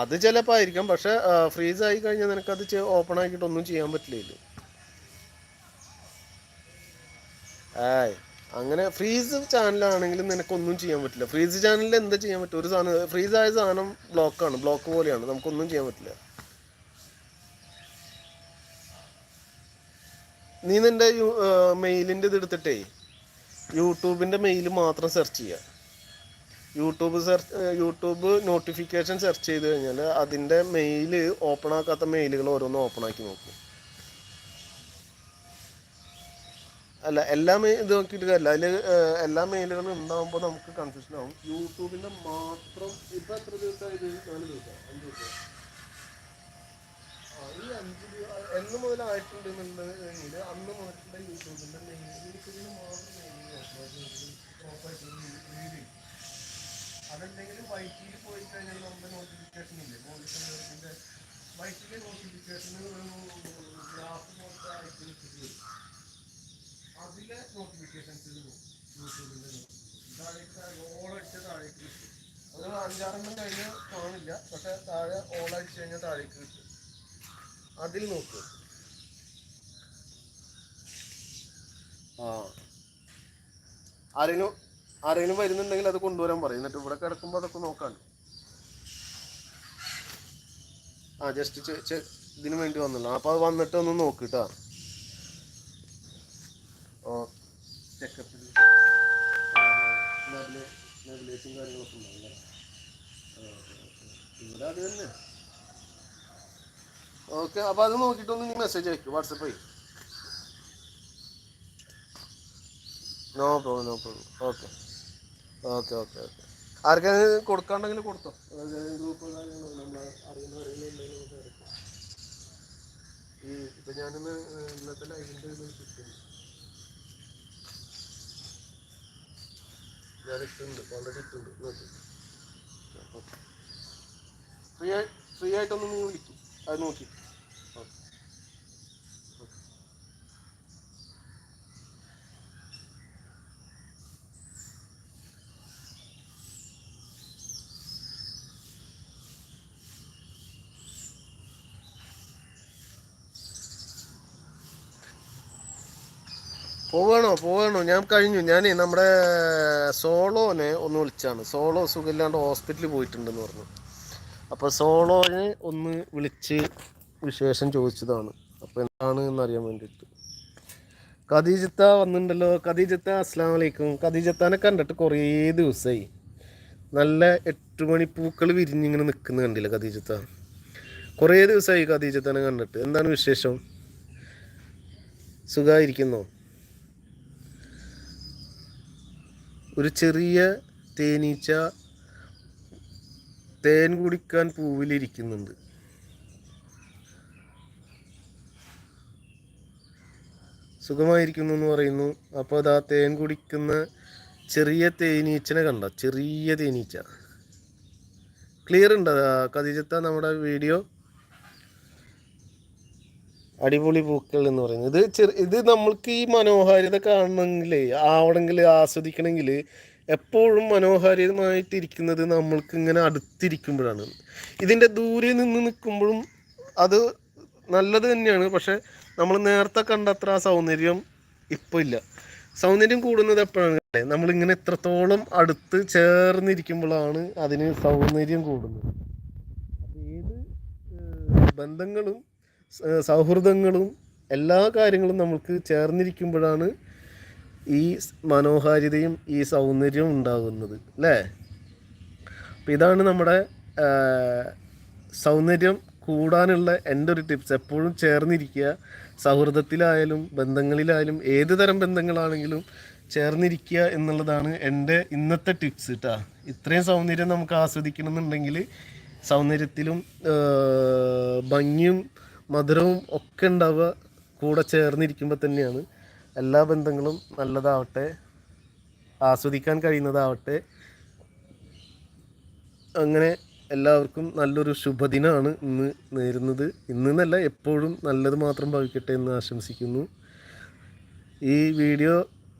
അത് ചിലപ്പോൾ ആയിരിക്കും. പക്ഷെ ഫ്രീസ് ആയി കഴിഞ്ഞാൽ നിനക്ക് അത് ഓപ്പൺ ആക്കിയിട്ട് ഒന്നും ചെയ്യാൻ പറ്റില്ല അങ്ങനെ ഫ്രീസ് ചാനലാണെങ്കിലും നിനക്കൊന്നും ചെയ്യാൻ പറ്റില്ല. ഫ്രീസ് ചാനലിൽ എന്താ ചെയ്യാൻ പറ്റും ഒരു സാധനം ഫ്രീസ് ആയ സാധനം ബ്ലോക്കാണ് ബ്ലോക്ക് പോലെയാണ്. നമുക്കൊന്നും ചെയ്യാൻ പറ്റില്ല. നീ നിന്റെ മെയിലിന്റെ ഇത് എടുത്തിട്ടേ യൂട്യൂബിന്റെ മെയിൽ മാത്രം സെർച്ച് ചെയ്യുക YouTube search YouTube notification search ചെയ്ത് കഴിഞ്ഞാൽ അതിന്റെ മെയിൽ ഓപ്പൺ ആക്കാത്ത മെയിലുകൾ ഓരോന്ന് ഓപ്പൺ ആക്കി നോക്കും. അല്ല എല്ലാ മെയിൽ ഇത് നോക്കിയിട്ട് കാര്യമില്ല. അതിൽ എല്ലാ മെയിലുകളും ഉണ്ടാകുമ്പോൾ നമുക്ക് കൺഫ്യൂഷൻ ആവും. യൂട്യൂബിന്റെ മാത്രം ഇപ്പം എത്ര ദിവസമായി നാല് ദിവസം അഞ്ച് ദിവസം ഈ അഞ്ച് എന്ന് മുതലായിട്ടുണ്ട് എന്നുണ്ടെങ്കിൽ അന്ന് അതല്ലെങ്കിൽ വൈറ്റിയിൽ പോയി കഴിഞ്ഞാൽ നമ്മുടെ നോട്ടിഫിക്കേഷൻ ഇല്ലേ? പോലീസിന്റെ വൈറ്റിലെ നോട്ടിഫിക്കേഷന് ഗ്രാഫ് പോലത്തെ അതിലെ നോട്ടിഫിക്കേഷൻസ് യൂട്യൂബിന്റെ താഴേക്ക് ഓളടിച്ച താഴേക്ക് കിട്ടും. അത് അഞ്ചാറെണ്ണം കഴിഞ്ഞ് കാണില്ല പക്ഷെ താഴെ ഓളടിച്ച് കഴിഞ്ഞാൽ താഴേക്ക് കിട്ടും. അതിൽ നോക്ക്. ആ. ആരെങ്കിലും ആരെങ്കിലും വരുന്നുണ്ടെങ്കിൽ അത് കൊണ്ടുവരാൻ പറയും. എന്നിട്ട് ഇവിടെ കിടക്കുമ്പോൾ അതൊക്കെ നോക്കാൻ. ആ ജസ്റ്റ് ഇതിന് വേണ്ടി വന്നല്ലോ അപ്പോൾ അത് വന്നിട്ട് ഒന്ന് നോക്ക് കേട്ടോ ഓ ചെക്കപ്പിൽ കാര്യങ്ങളൊക്കെ ഉണ്ടാവും ഇവിടെ അത് തന്നെ. ഓക്കെ അപ്പോൾ അത് നോക്കിയിട്ടൊന്ന് നീ മെസ്സേജ് അയക്കും വാട്സപ്പ് ചെയ്യും no problem no problem okay okay okay okay ആർക്കെങ്കിലും കൊടുക്കാണ്ടെങ്കിൽ കൊടുത്തോ. ഈ ഫ്രീ ആയി ആയിട്ടൊന്ന് നീ വിളിക്കും. അത് നോക്കി ഓക്കെ പോവാണോ പോവാണോ? ഞാൻ കഴിഞ്ഞു. ഞാൻ നമ്മുടെ സോളോനെ ഒന്ന് വിളിച്ചാണ്. സോളോ സുഖമില്ലാണ്ട് ഹോസ്പിറ്റലിൽ പോയിട്ടുണ്ടെന്ന് പറഞ്ഞു. അപ്പോൾ സോളോനെ ഒന്ന് വിളിച്ച് വിശേഷം ചോദിച്ചതാണ്. അപ്പോൾ എന്താണ് എന്നറിയാൻ വേണ്ടിയിട്ട്. ഖദീജത്ത വന്നിട്ടുണ്ടല്ലോ. ഖദീജത്ത അസ്സാം വലൈക്കും ഖദീജത്താനെ കണ്ടിട്ട് കുറേ ദിവസമായി നല്ല എട്ട് പൂക്കൾ വിരിഞ്ഞിങ്ങനെ നിൽക്കുന്ന കണ്ടില്ല ഖദീജത്ത? കുറേ ദിവസമായി ഖദീജത്താനെ കണ്ടിട്ട്. എന്താണ് വിശേഷം? സുഖമായിരിക്കുന്നോ? ഒരു ചെറിയ തേനീച്ച തേൻ കുടിക്കാൻ പൂവിലിരിക്കുന്നുണ്ട്. സുഖമായിരിക്കുന്നു എന്ന് പറയുന്നു. അപ്പോൾ അതാ തേൻ കുടിക്കുന്ന ചെറിയ തേനീച്ചനെ കണ്ട? ചെറിയ തേനീച്ച. ക്ലിയർ ഉണ്ട്? കതിജത്ത നമ്മുടെ വീഡിയോ? അടിപൊളി പൂക്കൾ എന്ന് പറയുന്നത്. ഇത് ചെറു ഇത് നമ്മൾക്ക് ഈ മനോഹാരിത കാണണമെങ്കിൽ ആവണമെങ്കിൽ ആസ്വദിക്കണമെങ്കിൽ എപ്പോഴും മനോഹാരിതമായിട്ടിരിക്കുന്നത് നമ്മൾക്ക് ഇങ്ങനെ അടുത്തിരിക്കുമ്പോഴാണ്. ഇതിന്റെ ദൂരെ നിന്ന് നിൽക്കുമ്പോഴും അത് നല്ലത് തന്നെയാണ്. പക്ഷെ നമ്മൾ നേരത്തെ കണ്ടത്ര ആ സൗന്ദര്യം ഇപ്പോൾ ഇല്ല. സൗന്ദര്യം കൂടുന്നത് എപ്പോഴാണ്? നമ്മളിങ്ങനെ എത്രത്തോളം അടുത്ത് ചേർന്നിരിക്കുമ്പോഴാണ് അതിന് സൗന്ദര്യം കൂടുന്നത്. അപ്പോൾ ഏത് ബന്ധങ്ങളും സൗഹൃദങ്ങളും എല്ലാ കാര്യങ്ങളും നമുക്ക് ചേർന്നിരിക്കുമ്പോഴാണ് ഈ മനോഹാരിതയും ഈ സൗന്ദര്യവും ഉണ്ടാകുന്നത് അല്ലേ? അപ്പം ഇതാണ് നമ്മുടെ സൗന്ദര്യം കൂടാനുള്ള എന്റെ ഒരു ടിപ്സ്. എപ്പോഴും ചേർന്നിരിക്കുക. സൗഹൃദത്തിലായാലും ബന്ധങ്ങളിലായാലും ഏത് തരം ബന്ധങ്ങളാണെങ്കിലും ചേർന്നിരിക്കുക എന്നുള്ളതാണ് എന്റെ ഇന്നത്തെ ടിപ്സ് കേട്ടോ ഇത്രയും സൗന്ദര്യം നമുക്ക് ആസ്വദിക്കണം എന്നുണ്ടെങ്കിൽ സൗന്ദര്യത്തിലും ഭംഗിയും മധുരവും ഒക്കെ ഉണ്ടാവുക കൂടെ ചേർന്നിരിക്കുമ്പോൾ തന്നെയാണ് എല്ലാ ബന്ധങ്ങളും നല്ലതാവട്ടെ ആസ്വദിക്കാൻ കഴിയുന്നതാവട്ടെ. അങ്ങനെ എല്ലാവർക്കും നല്ലൊരു ശുഭദിനമാണ് ഇന്ന് നേരുന്നത്. ഇന്ന് എന്നല്ല എപ്പോഴും നല്ലത് മാത്രം ഭവിക്കട്ടെ എന്ന് ആശംസിക്കുന്നു. ഈ വീഡിയോ